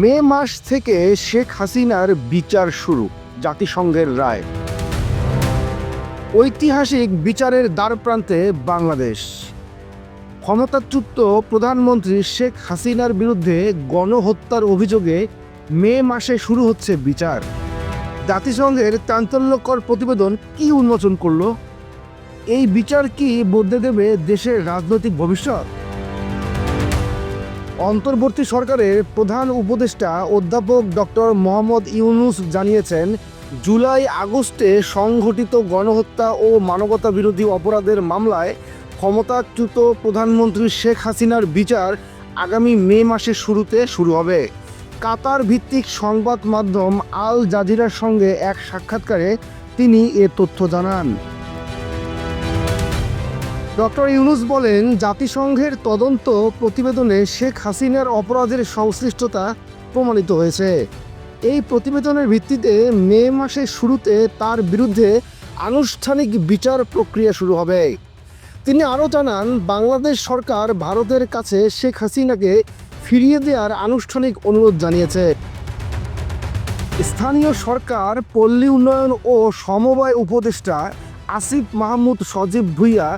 মে মাস থেকে শেখ হাসিনার বিচার শুরু, জাতিসংঘের রায়। ঐতিহাসিক বিচারের দ্বারপ্রান্তে বাংলাদেশ। ক্ষমতাচ্যুত প্রধানমন্ত্রী শেখ হাসিনার বিরুদ্ধে গণহত্যার অভিযোগে মে মাসে শুরু হচ্ছে বিচার। জাতিসংঘের চাঞ্চল্যকর প্রতিবেদন কি উন্মোচন করল? এই বিচার কি বদলে দেবে দেশের রাজনৈতিক ভবিষ্যৎ? অন্তর্বর্তী সরকারের প্রধান উপদেষ্টা অধ্যাপক ডক্টর মোহাম্মদ ইউনুস জানিয়েছেন, জুলাই আগস্টে সংঘটিত গণহত্যা ও মানবতা বিরোধী অপরাধের মামলায় ক্ষমতাচ্যুত প্রধানমন্ত্রী শেখ হাসিনার বিচার আগামী মে মাসের শুরুতে শুরু হবে। কাতার ভিত্তিক সংবাদ মাধ্যম আল জাজিরার সঙ্গে এক সাক্ষাৎকারে তিনি এ তথ্য জানান। ডক্টর ইউনুস বলেন, জাতিসংঘের তদন্ত প্রতিবেদনে শেখ হাসিনার অপরাধের সংশ্লিষ্টতা প্রমাণিত হয়েছে। এই প্রতিবেদনের ভিত্তিতে মে মাসের শুরুতে তার বিরুদ্ধে আনুষ্ঠানিক বিচার প্রক্রিয়া শুরু হবে। তিনি আরও জানান, বাংলাদেশ সরকার ভারতের কাছে শেখ হাসিনাকে ফিরিয়ে দেওয়ার আনুষ্ঠানিক অনুরোধ জানিয়েছে। স্থানীয় সরকার, পল্লী উন্নয়ন ও সমবায় উপদেষ্টা আসিফ মাহমুদ সজীব ভুইয়া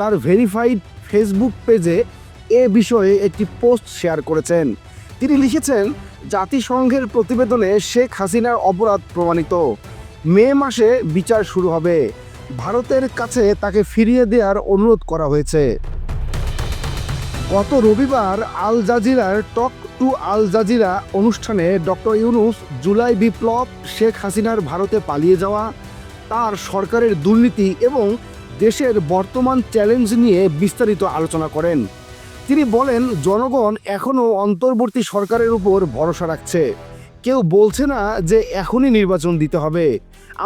তার ভেরিফাইড ফেসবুক পেজে এ বিষয়ে একটি পোস্ট শেয়ার করেছেন। তিনি লিখেছেন, জাতিসংঘের প্রতিবেদনে শেখ হাসিনার অপরাধ প্রমাণিত। মে মাসে বিচার শুরু হবে। ভারতের কাছে তাকে ফিরিয়ে দেওয়ার অনুরোধ করা হয়েছে। গত রবিবার আল জাজিরার টক টু আল জাজিরা অনুষ্ঠানে ডক্টর ইউনুস জুলাই বিপ্লব শেখ হাসিনার ভারতে পালিয়ে যাওয়া, তার সরকারের দুর্নীতি এবং দেশের বর্তমান চ্যালেঞ্জ নিয়ে বিস্তারিত আলোচনা করেন। তিনি বলেন, জনগণ এখনও অন্তর্বর্তী সরকারের উপর ভরসা রাখছে। কেউ বলছে না যে এখনই নির্বাচন দিতে হবে।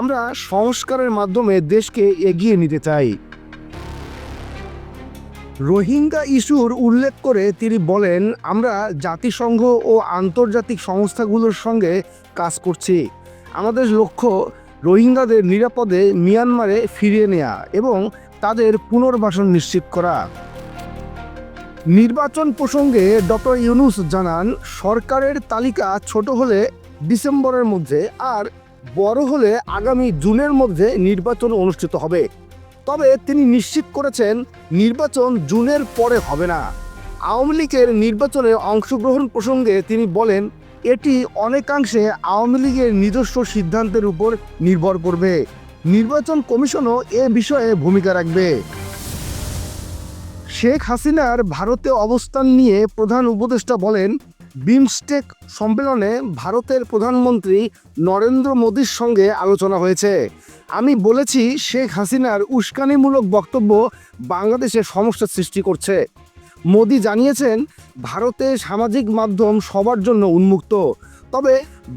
আমরা সংস্কারের মাধ্যমে দেশকে এগিয়ে নিতে চাই। রোহিঙ্গা ইস্যুর উল্লেখ করে তিনি বলেন, আমরা জাতিসংঘ ও আন্তর্জাতিক সংস্থাগুলোর সঙ্গে কাজ করছি। আমাদের লক্ষ্য রোহিঙ্গাদের নিরাপদে মিয়ানমারে ফিরিয়ে নেওয়া এবং তাদের পুনর্বাসন নিশ্চিত করা। নির্বাচন প্রসঙ্গে ডক্টর ইউনুস জানান, সরকারের তালিকা ছোট হলে ডিসেম্বরের মধ্যে আর বড় হলে আগামী জুনের মধ্যে নির্বাচন অনুষ্ঠিত হবে। তবে তিনি নিশ্চিত করেছেন, নির্বাচন জুনের পরে হবে না। আওয়ামী লীগের নির্বাচনে অংশগ্রহণ প্রসঙ্গে তিনি বলেন এটি অনেকাংশে আওয়ামী লীগের নিজস্ব সিদ্ধান্তের উপর নির্ভর করবে। নির্বাচন কমিশনও এ বিষয়ে ভূমিকা রাখবে। শেখ হাসিনার ভারতে অবস্থান নিয়ে প্রধান উপদেষ্টা বলেন, বিমস্টেক সম্মেলনে ভারতের প্রধানমন্ত্রী নরেন্দ্র মোদীর সঙ্গে আলোচনা হয়েছে। আমি বলেছি, শেখ হাসিনার উস্কানিমূলক বক্তব্য বাংলাদেশে সমস্যা সৃষ্টি করছে। মোদী জানিয়েছেন, ভারতে সামাজিক মাধ্যম সবার জন্য উন্মুক্ত। তবে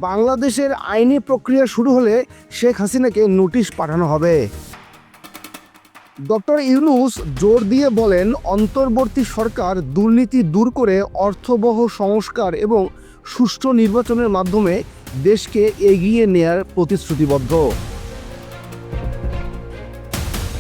বাংলাদেশের আইনি প্রক্রিয়া শুরু হলে শেখ হাসিনাকে নোটিশ পাঠানো হবে। ডক্টর ইউনুস জোর দিয়ে বলেন, অন্তর্বর্তী সরকার দুর্নীতি দূর করে অর্থবহ সংস্কার এবং সুষ্ঠু নির্বাচনের মাধ্যমে দেশকে এগিয়ে নেয়ার প্রতিশ্রুতিবদ্ধ।